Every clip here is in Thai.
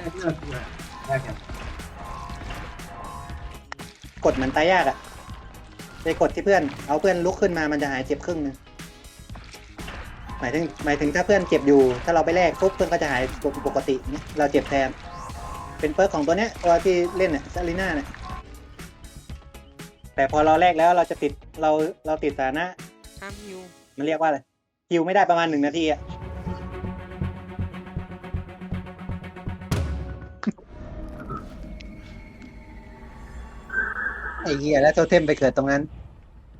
แรกเลือดด้วยแรกกันกดเหมือนตายยากอะไปกดที่เพื่อน เอาเพื่อนลุกขึ้นมามันจะหายเจ็บครึ่งหนึงหมายถึงหมายถึงถ้าเพื่อนเจ็บอยู่ ถ้าเราไปแลกปุ๊บเพื่อนก็จะหายปกติเนี่ยเราเจ็บแทน เป็นเปิร์กของตัวเนี้ยตัวที่เล่นเนี่ยซาลิน่าเนี่ยแต่พอเราแลกแล้วเราจะติดเราเราติดสถานะ ห้ามฮิว มันเรียกว่าอะไรฮิวไม่ได้ประมาณหนึ่งนาทีอะ ไอ้เหี้ยแล้วโทเทมไปเกิดตรงนั้น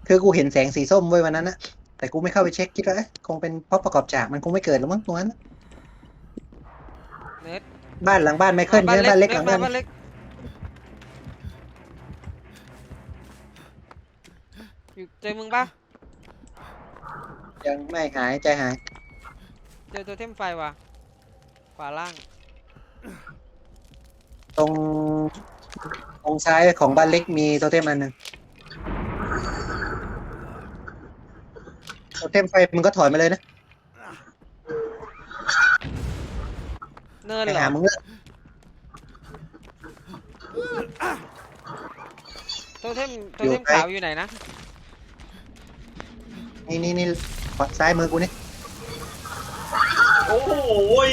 คือกูเห็นแสงสีส้มเว้ยวันนั้นนะแต่กูไม่เข้าไปเช็คคิดว่าเอ๊ะคงเป็นเพราะประกอบฉากมันคงไม่เกิดหรอกมั้งตรงนั้นน่ะเน็ตบ้านหลังบ้านไม่เคลื่อนเนี่ยบ้านเล็กหลังบ้าน บ้านเล็กอยู่เจอมึงปะยังไม่หายใจหายเจอตัวเทมไฟว่ะขวาล่าง ตรง ตรงซ้ายของบ้านเล็กมีโทเทมอันหนึ่งโทเทมไฟมึงก็ถอยมาเลยนะเนินไปเหรอหามึงเลยตัวเทมตัวเทมขาวอยู่ไหนนะ นี่นี่นี่ขวาซ้ายมือกูนี่โอ้โหย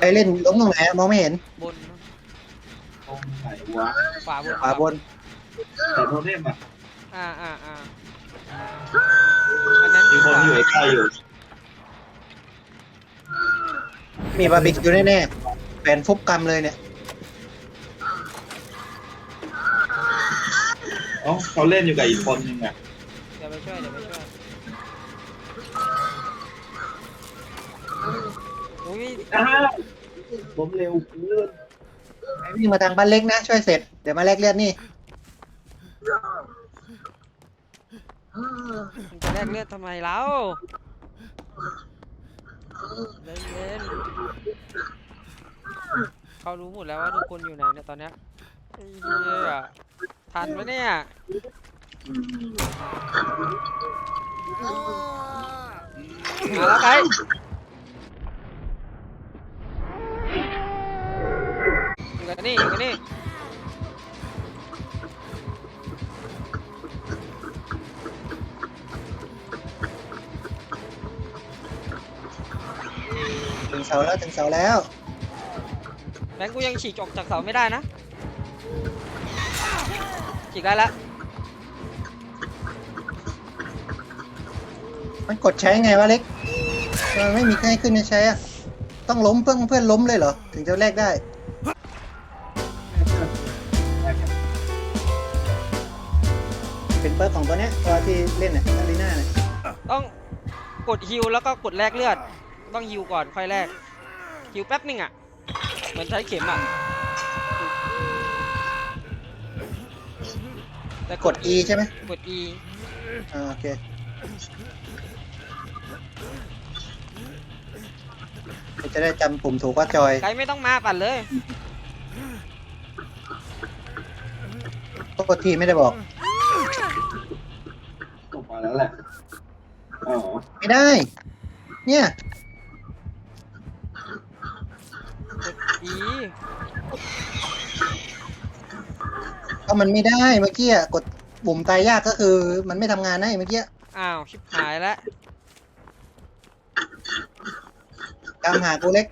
ไปเล่นล้มตรงไหนอะมองไม่เห็นบนตรงไหนวะขวาบนขวาบนแต่โทเทมอะอ่าอ่าอ่าอันนั้นมีคนอยู่ใกล้ๆอยู่มีบาร์บีคิวแน่ๆแฟนฟุบกรรมเลยเนี่ยเอ๋อเขาเล่นอยู่กับอีกคนนึงอะเดี๋ยวไปช่วยเดี๋ยวไปช่วยอุ้ย อ้าวล้มเร็วเกินไป วิ่งมาทางบ้านเล็กนะ ช่วยเสร็จ เดี๋ยวมาแลกเลือดนี่ มึงจะแลกเลือดทำไมเล่าเล่นเล่นเขารู้หมดแล้วว่าทุกคนอยู่ไหนเนี่ยตอนเนี้ยไอ้เหี้ยทันไหมเนี่ย มาแล้วไปอยู่กัน นี่อยู่กันนี่ถึงเสาแล้วถึงเสาแล้ว แบงค์กูยังฉีกออกจากเสาไม่ได้นะ ฉีกได้แล้วมันกดใช้ไงวะเล็กมันไม่มีใครขึ้นให้ใช้อะต้องล้มเพื่อนเพื่อนล้มเลยเหรอ ถึงจะแลกได้ ฮิวแล้วก็กดแลกเลือด ต้องฮิวก่อนค่อยแลกฮิวแป๊บนึงอะ เหมือนใช้เข็มอะ แต่กด E ใช่ไหมกด E อ่าโอเค จะได้จำปุ่มถูกว่าจอย ไกด์ไม่ต้องมาปั่นเลย โทษทีไม่ได้บอกตกมาแล้วแหละ อ๋อไม่ได้ เนี่ยกด E ก็มันไม่ได้เมื่อกี้อะกดปุ่มตายยากก็คือ มันไม่ทำงานนะเมื่อกี้อ้าว ชิบหายแล้วตามหากูเล็ก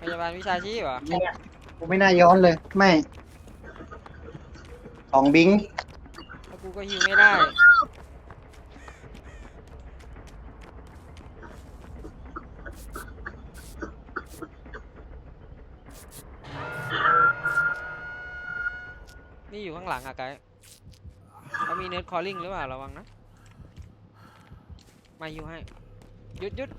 พยาบาลวิชาชีพเหรอไม่น่ากูไม่น่าย้อนเลย ไม่ ของบิงแล้วกูก็ฮิวไม่ได้ นี่อยู่ข้างหลังอะไกด์เขามีเนิร์ดคอลลิ่งหรือเปล่าระวังนะ มาฮิวให้หยุดหยุด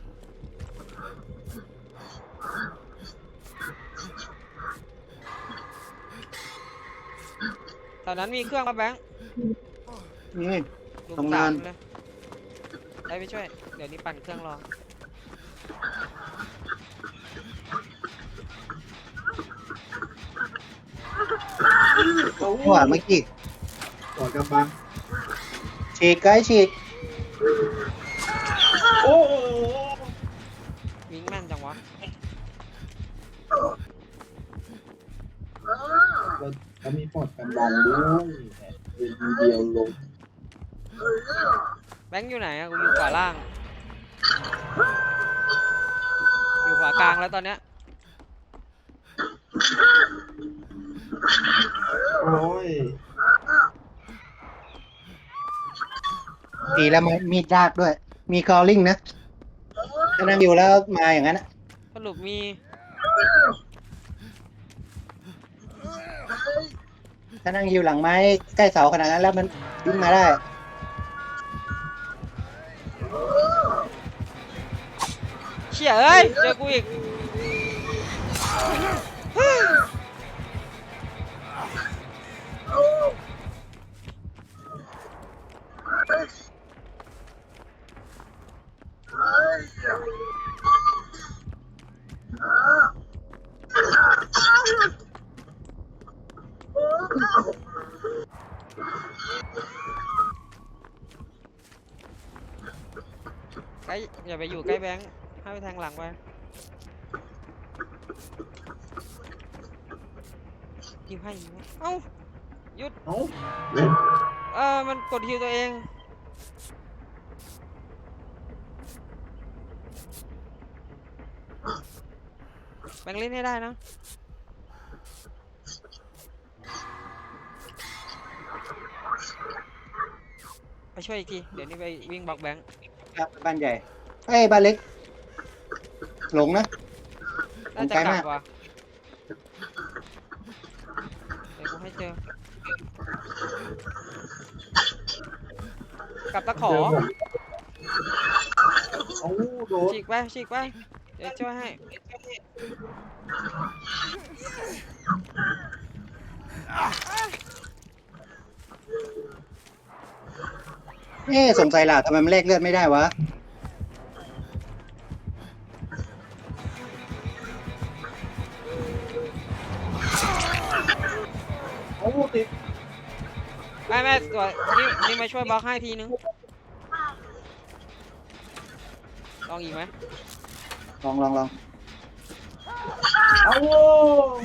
ตอนนั้นมีเครื่องปะแบงค์นี่ ลุมทำสางามนเลยได้ไปช่วย เดี๋ยวนี้ปั่นเครื่องรอ เขาว่าเมื่อกี้ก่อนกำบังฉีกไกด์ฉีก ลงแบงค์อยู่ไหนอะกูอยู่ขวาล่าง อยู่ขวากลางแล้วตอนเนี้ยโอ้ยดีแล้วมันมีดยากด้วย มีคอลลิ่งนะถ้านั่งอยู่แล้วมาอย่างนั้นอะสรุปมี ถ้านั่งอยู่หลังไม้ใกล้เสาขนาดนั้นแล้วมันวิ่งมาได้ เชี่ยเอ้ยเจอกูอีก อย่าไปอยู่ใกล้แบงค์ให้ไปแทงหลังไปยิงให้ยิงให้เอ้าเอ้าเล่นเออมันกดฮิวตัวเองแบงค์เล่นให้ได้นะไปช่วยอีกที เดี๋ยวนี้ไปวิ่งบล็อกแบงค์ ครับบ้านใหญ่ เอ้ยบ้านเล็ก หลงนะ น่าจะไกลกลัมาบกว่ะเดี๋ยวกูให้เจอ กลับตะขอเจอผมเอ้าโดนฉีกไปฉีกไปเดี๋ยวช่วยให้เอ๊ะสงสัยล่ะทำไมมันแลกเลือดไม่ได้วะ ไม่ไม่ตัวนี่นี่มาช่วยบล็อกให้ทีนึงลองอีกไหมลองลองลองเอ้า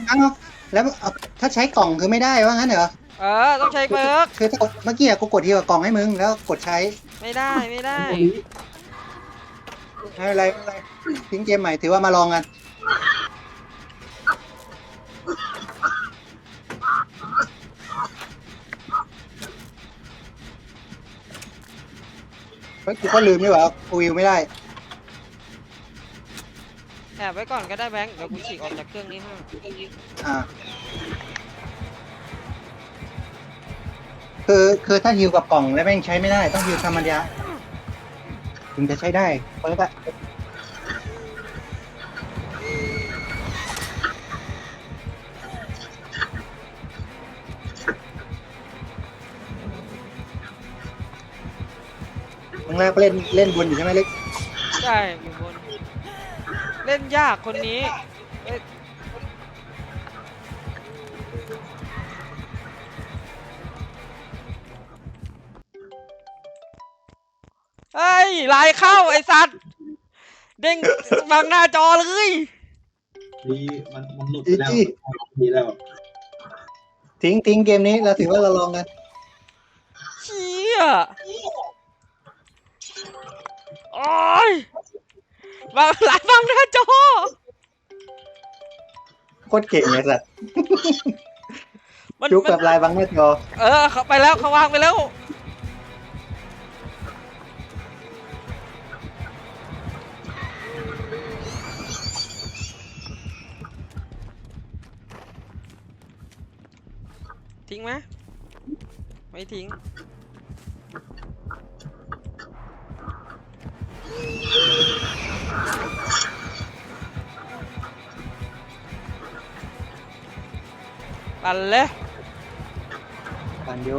อ้าวแล้วเอาถ้าใช้กล่องคือไม่ได้ว่างั้นเหรอเออต้องใช้เบิร์กคือถ้ากดเมื่อกี้อะกูกดทีกับกล่องให้มึงแล้วกดใช้ไม่ได้ไม่ได้ไม่เป็นไรไม่เป็นไรทิ้งเกมใหม่ถือว่ามาลองกัน ฮ้ยกูก็ลืมนี่หว่ากูวิวไม่ได้ แอบไว้ก่อนก็ได้แบงค์เดี๋ยวกูฉีกออกจากเครื่องนี้ให้อ่า คือคือถ้าฮิวกับกล่องแล้วแม่งใช้ไม่ได้ ต้องฮิวธรรมดาถึงจะใช้ได้เปิดอะ ครั้งแรกเล่นเล่นบนอยู่ใช่ไหมเล็กใช่อยู่บน เล่นยากคนนี้เอ้ยเฮ้ยไลน์เข้าไอ้สัตว์ เด้งบังหน้าจอเลย ดีมันมันหลุดไปแล้วดีแล้วทิ้งทิ้งเกมนี้เราถือว่าเราลองกันเชี่ยโอ้ยบางหลายบางหน้าจอโคตรเก่งเลยสัตว์มันจุกมัแบบนลายบางหน้าจอเออเขาไปแล้วเขาวางไปแล้ว ทิ้งไหมไม่ทิ้ง ปั่นเลยปันโย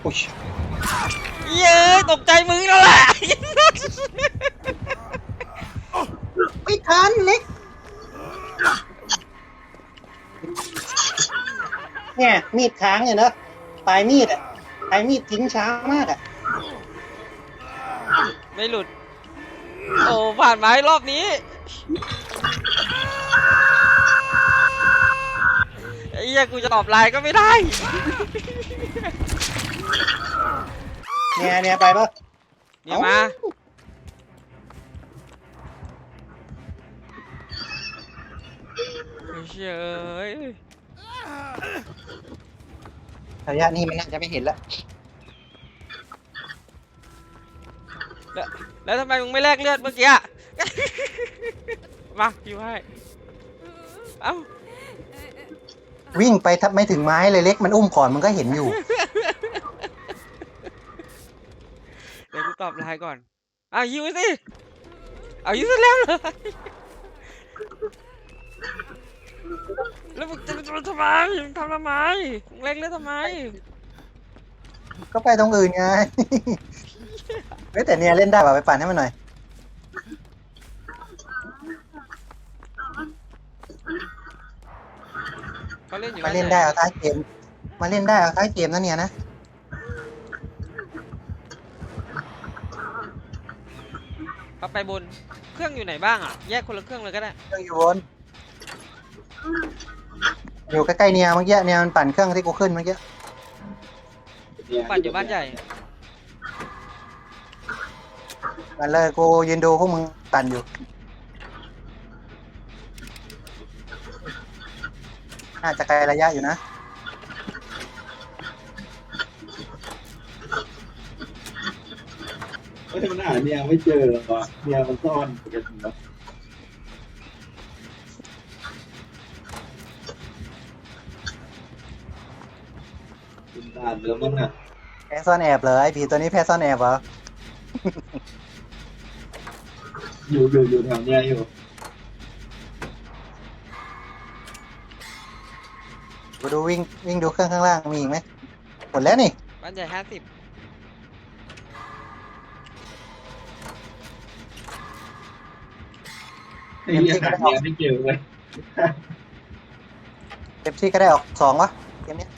โอ้ยเย้ยตกใจมึงแล้วแหละไม่ทันเล็กเนี่ยมีดค้างเนี่ยเนอะปลายมีดอะปลายมีดทิ้งช้ามากอะไม่หลุด โอ้ผ่านไม้รอบนี้ไอ้เหี้ยกูจะตอบไลน์ก็ไม่ได้เนี่ยเนี่ยไปปะเนี่ยเอ้ามมาไอ้เชี่ยเอ้ยระยะนี้มันน่าจะไม่เห็นละ แล้วทำไมมึงไม่แลกเลือดเมื่อกี้อะ มาอยู่ให้ เอ้า วิ่งไปทับไม่ถึงไม้เลยเล็กมันอุ้มก่อนมันก็เห็นอยู่ เดี๋ยวกูตอบไลน์ก่อนอะยิวสิ เอายิวซะแล้วเลยแล้วมึงจะทำทำไมมึงทำทำไมมึงเล่นเล่นทำไม ก็ไปตรงอื่นไงเฮ้ยแต่เนี่ยเล่นได้ป่ะไปปั่นให้มันหน่อย เขาเล่นอยู่มาบ้เล่นหได้เอาท้ายเกม มาเล่นได้เอาท้ายเกมนะเนี่ยนะ เขาไปบน เครื่องอยู่ไหนบ้างอะ แยกคนละเครื่องเลยก็ได้ เครื่องอยู่บนอยู่ใกล้ๆเนี่ยเมื่อกี้เนี่ยมันปั่นเครื่องที่กูขึ้นเมื่อกี้ ปั่นอยู่บ้านใหญ่ ปั่นเลยกูยืนดูพวกมึงปั่นอยู่น่าจะไกลระยะอยู่นะเฮ้ยมันหาเนี่ยไม่เจอหรอวะเนี่ยมันซ่อนกันอยู่นะเป็นด่านแล้วมั้งอะแพ้ซ่อนแอบเหรอไอ้ผีตัวนี้แพ้ซ่อนแอบเหรอ อยู่อยู่อยู่แถวเนี้ยอยู่กูดูวิ่งวิ่งดูเครื่องข้างล่างมีอีกไหมหมดแล้วนี่บ้านใหญ่ห้าสิบไอ้เหี้ยหาเนี่ยไม่เจอเว้ยเต็มที่ก็ได้ออกสองวะเกมเนี้ย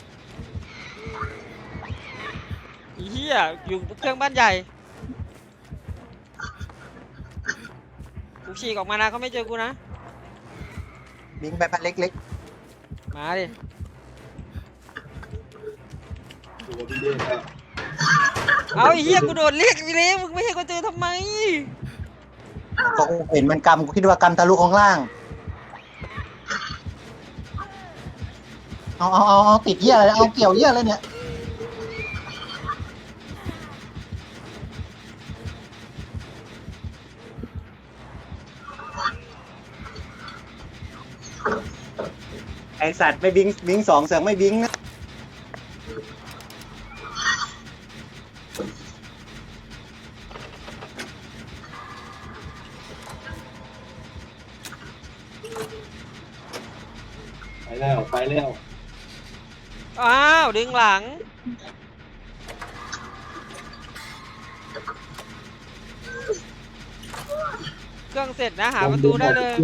เฮียอยู่เครื่องบ้านใหญ่ กูฉีกออกมานะเขาไม่เจอกูนะ บิงไปพันเล็กมาดิอยู่กับพี่เด้ครับเอาไอ้เฮียกูโดดเรียกไปเลยมึงไม่ให้กูเจอทำไม ๆก็กูเห็นมันกำกูคิดว่ากำทะลุของล่าง เอาเอาเอาเอาติดเหี้ยอะไรเอาเกี่ยวเหี้ยอะไรเนี่ย สัตว์ไม่บิงบิงสองเสือกไม่บิงนะไปแล้วไปแล้วอ้าว ดึงหลัง เครื่องเสร็จนะ หาประตูได้เลย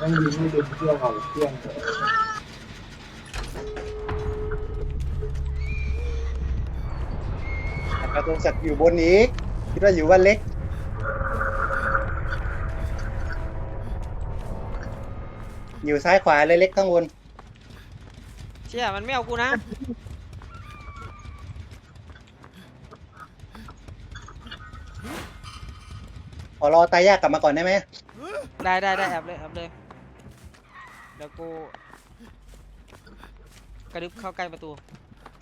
ต้องยิงไม่ดึงเครื่องออกเครื่องประตูสัตว์อยู่บนอีกคิดว่าอยู่วันเล็ก อยู่ซ้ายขวาเลยเล็กข้างบนเชี่ยมันไม่เอากูนะ ขอรอตายยากกลับมาก่อนได้ไหมได้ได้ได้แอบเลยแอบเลยเดี๋ยวกูกระดึบเข้าใกล้ประตู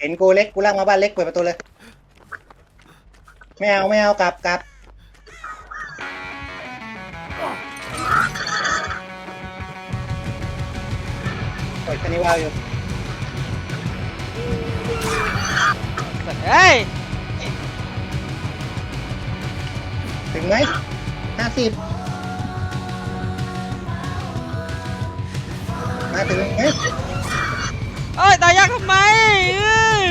เห็นกูเล็กกูลากมาบ้านเล็กเปิดประตูเลย ไม่เอาไม่เอากลับกลับเปิดคานิวาวอยู่เฮ้ย ถึงไหมห้าสิบมาถึงไหมเอ้ย ตายยากทำไมเอ้ย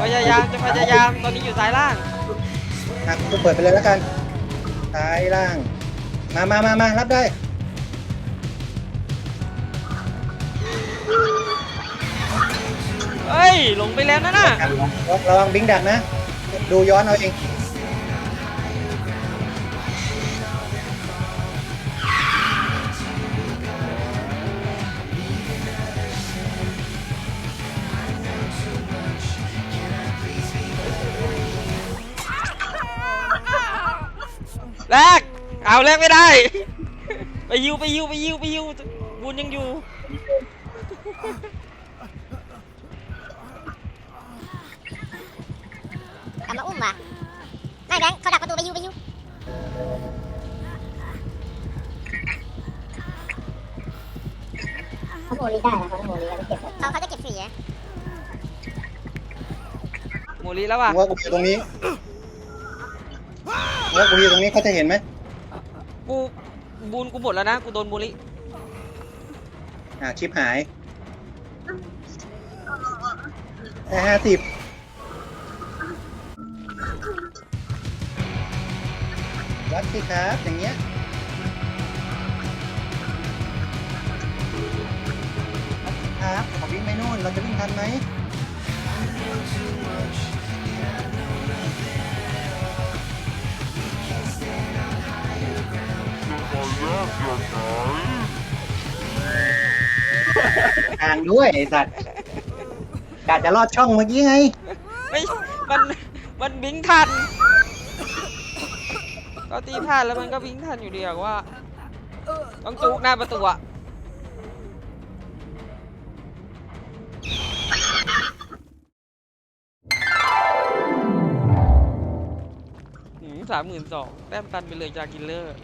พยายามจะพยายามตอนนี้อยู่ซ้ายล่างอะกูเปิดไปเลยแล้วกัน ซ้ายล่าง มามามามารับได้ เอ้ยหลงไปแล้วนะน่ะระวังระวังบิงดักนะ ดูย้อนเอาเอง เอาแลกไม่ได้ ไปยิวไปยิวไปยิวไปยิวบุญยังอยู่ กลับมาอุ้มว่ะไม่แบงค์เขาดักประตูไปยูไปยูเขาโมลีได้นะเขาโมลีแล้วเก็บเขาเขาจะเก็บสี่อะโมลีแล้วว่ะ ว่ากูอยู่ตรงนี้ว่ากูอยู่ตรงนี้เขาจะเห็นไหม กูบุญกูหมดแล้วนะ กูโดนโมลีอ่าชิปหายได้ห้าสิบวัดสิครับ อย่างเงี้ยวัดสิครับขอวิ่งไปนู่น เราจะวิ่งทันไหม ทางด้วยไอ้สัตว์กจะรอดช่องเมื่อกี้ไง ไม่ มัน มันบิงทันก็ตีพลาดแล้วมันก็บิงทันอยู่ดีอะว่า ต้องจุกหน้าประตูอะสามหมื่นสองแต้มตันไปเลยจากกินเลอร์